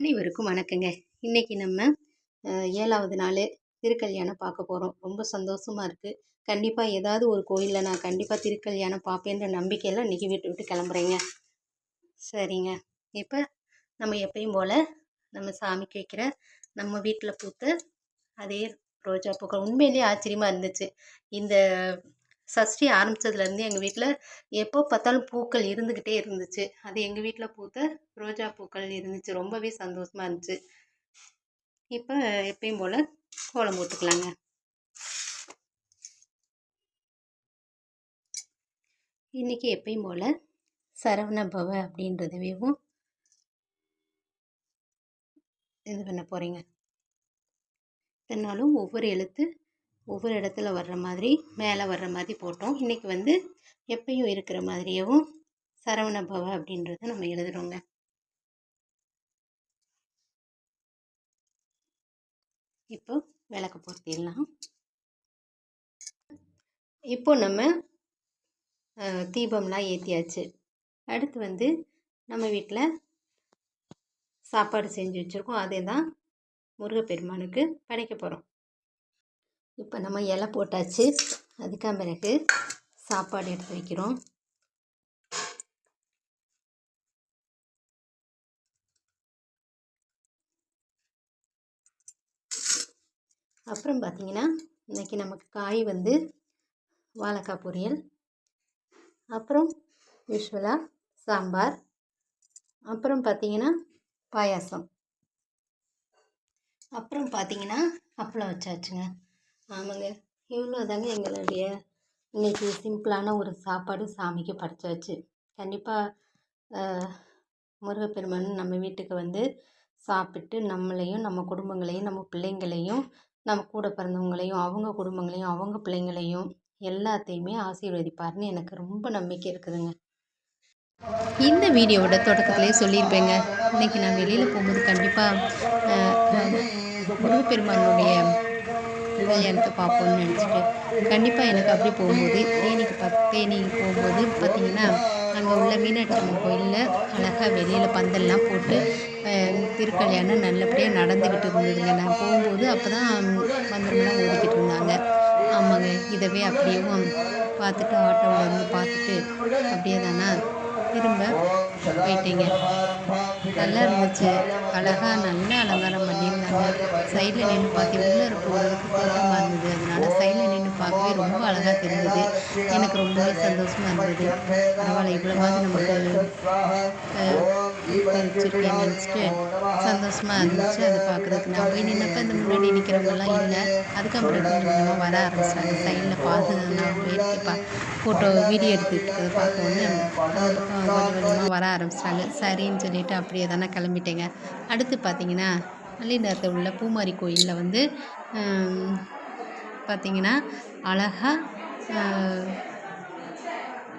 அனைவருக்கும் வணக்கங்க. இன்னைக்கு நம்ம ஏழாவது நாள் திருக்கல்யாணம் பார்க்க போகிறோம் ரொம்ப சந்தோஷமாக இருக்குது கண்டிப்பாக ஏதாவது ஒரு கோயிலில் நான் கண்டிப்பாக திருக்கல்யாணம் பார்ப்பேன்ற நம்பிக்கையெல்லாம் இன்றைக்கி விட்டு விட்டு கிளம்புறேங்க. சரிங்க. இப்போ நம்ம எப்பயும் போல் நம்ம சாமிக்கு வைக்கிற நம்ம வீட்டில் பூத்த அதே ரோஜா பூக்கள். உண்மையிலேயே ஆச்சரியமாக இருந்துச்சு. இந்த சஷ்டி ஆரம்பித்ததுலேருந்து எங்கள் வீட்டில் எப்போ பார்த்தாலும் பூக்கள் இருந்துக்கிட்டே இருந்துச்சு. அது எங்கள் வீட்டில் பூத்த ரோஜா பூக்கள் இருந்துச்சு. ரொம்பவே சந்தோஷமாக இருந்துச்சு. இப்போ எப்பயும் போல் கோலம் போட்டுக்கலாங்க. இன்னைக்கு எப்பயும் போல் சரவண பவ அப்படின்றதவேவும் இது பண்ண போகிறீங்க இதனாலும் ஒவ்வொரு எழுத்து ஒவ்வொரு இடத்துல வர்ற மாதிரி மேலே வர்ற மாதிரி போட்டோம். இன்னைக்கு வந்து எப்பயும் இருக்கிற மாதிரியேவும் சரவண பவ அப்படின்றத நம்ம எழுதுகிறோங்க இப்போ விளக்கு பொருத்திடலாம். இப்போ நம்ம தீபம்லாம் ஏற்றியாச்சு அடுத்து வந்து நம்ம வீட்டில் சாப்பாடு செஞ்சு வச்சுருக்கோம். அதே தான் முருகப்பெருமானுக்கு படைக்க போகிறோம் இப்போ நம்ம இலை போட்டாச்சு. அதுக்காக பிறகு சாப்பாடு எடுத்து வைக்கிறோம். அப்புறம் பார்த்தீங்கன்னா இன்னைக்கு நமக்கு காய் வந்து வாழைக்காய் பொரியல். அப்புறம் யூஸ்வலாக சாம்பார். அப்புறம் பார்த்தீங்கன்னா பாயாசம். அப்புறம் பார்த்தீங்கன்னா அப்பளம் வச்சாச்சுங்க. ஆமாங்க. இவ்வளோ தாங்க எங்களுடைய இன்னைக்கு சிம்பிளான ஒரு சாப்பாடு சாமிக்கு படைச்சாச்சு கண்டிப்பாக முருகப்பெருமான் நம்ம வீட்டுக்கு வந்து சாப்பிட்டு நம்மளையும் நம்ம குடும்பங்களையும் நம்ம பிள்ளைங்களையும் நம்ம கூட பிறந்தவங்களையும் அவங்க குடும்பங்களையும் அவங்க பிள்ளைங்களையும் எல்லாத்தையுமே ஆசீர்வதிப்பார்னு எனக்கு ரொம்ப நம்பிக்கை இருக்குதுங்க. இந்த வீடியோவோட தொடக்கத்திலே சொல்லியிருப்பேங்க. இன்னைக்கு நான் வெளியில் போகும்போது கண்டிப்பாக முருகப்பெருமானுடைய கல்யாணத்தை பார்ப்போம்னு நினச்சிட்டு கண்டிப்பாக எனக்கு அப்படி போகும்போது தேனிக்கு பக் தேனிக்கு போகும்போது பார்த்திங்கன்னா அங்கே உள்ள மீனாட்சி அம்மன் கோயிலில் அழகாக வெளியில் பந்தல்லாம் போட்டு திருக்கல்யாணம் நல்லபடியாக நடந்துக்கிட்டு இருந்ததுங்க. நான் போகும்போது அப்போ தான் மந்திரம்லாம் ஓடிக்கிட்டு இருந்தாங்க. ஆமாங்க இதவே அப்படியும் பார்த்துட்டு ஆட்டோவில் வந்து பார்த்துட்டு அப்படியே தானே திரும்ப போயிட்டேங்க. நல்லா இருந்துச்சு அழகாக நல்லா அலங்காரம் பண்ணியிருந்தாங்க. சைடில் நின்று பார்த்து உள்ளே போகிறதுக்கு கூட்டமாக இருந்தது. அதனால் சைடில் நின்று பார்க்கவே ரொம்ப அழகாக தெரிஞ்சது. எனக்கு ரொம்பவே சந்தோஷமாக இருந்தது. பரவாயில்ல இவ்வளவாவது நமக்கு வச்சுருக்கேன்னு நினச்சிட்டு சந்தோஷமாக இருந்துச்சு அதை பார்க்குறதுக்கு. நான் போய் நின்னப்போ இந்த முன்னாடி நிற்கிறவங்கலாம் இல்லை. அதுக்கப்புறம் கொஞ்சமாக வர ஆரம்பிச்சிட்டாங்க சைடில் பார்த்து நான் போயிட்டு பா ஃபோட்டோ வீடியோ எடுத்துக்கிட்டு பார்த்தோன்னே கொஞ்சம் கொஞ்சமாக வர ஆரம்பிச்சிட்டாங்க. சரின்னு சொல்லிட்டு அப்படியே தானே கிளம்பிட்டேங்க. அடுத்து பார்த்தீங்கன்னா மல்லிநகரத்தில் உள்ள பூமாரி கோயிலில் வந்து பார்த்திங்கன்னா அழகாக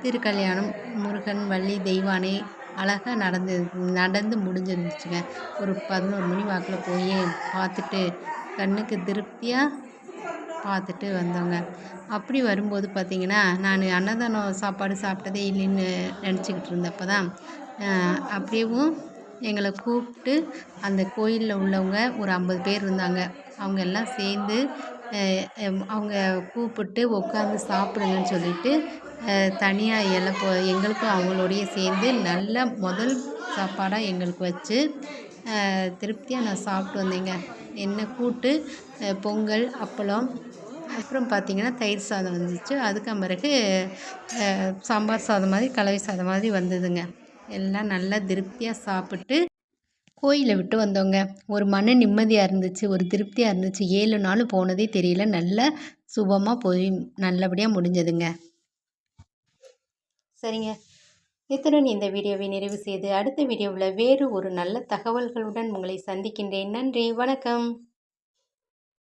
திருக்கல்யாணம் முருகன் வள்ளி தெய்வானை அழகாக நடந்து நடந்து முடிஞ்சிருந்துச்சுங்க. ஒரு பதினோரு மணி வாக்கில் போய் பார்த்துட்டு கண்ணுக்கு திருப்தியாக பார்த்துட்டு வந்தோங்க. அப்படி வரும்போது பார்த்திங்கன்னா நான் அன்னதானம் சாப்பாடு சாப்பிட்டதே இல்லைன்னு நினச்சிக்கிட்டு இருந்தப்போ தான் அப்படியேவும் எங்களை கூப்பிட்டு அந்த கோயிலில் உள்ளவங்க ஒரு ஐம்பது பேர் இருந்தாங்க. அவங்க எல்லாம் சேர்ந்து அவங்க கூப்பிட்டு உட்காந்து சாப்பிடுங்கன்னு சொல்லிட்டு தனியாக இலை போ எங்களுக்கும் அவங்களோடையே சேர்ந்து நல்ல முதல் சாப்பாடாக எங்களுக்கு வச்சு திருப்தியாக நான் சாப்பிட்டு வந்தேங்க. என்ன கூட்டு பொங்கல் அப்பளம் அப்புறம் பார்த்திங்கன்னா தயிர் சாதம் வந்துச்சு. அதுக்கு பிறகு சாம்பார் சாதம் மாதிரி கலவை சாதம் மாதிரி வந்ததுங்க. எல்லாம் நல்லா திருப்தியாக சாப்பிட்டு கோயிலை விட்டு வந்தோங்க ஒரு மன நிம்மதியாக இருந்துச்சு ஒரு திருப்தியாக இருந்துச்சு. ஏழு நாள் போனதே தெரியல. நல்ல சுபமாக போய் நல்லபடியாக முடிஞ்சதுங்க. சரிங்க. இத்துடன் இந்த வீடியோவை நிறைவு செய்து அடுத்த வீடியோவில் வேறு ஒரு நல்ல தகவல்களுடன் உங்களை சந்திக்கின்றேன். நன்றி. வணக்கம்.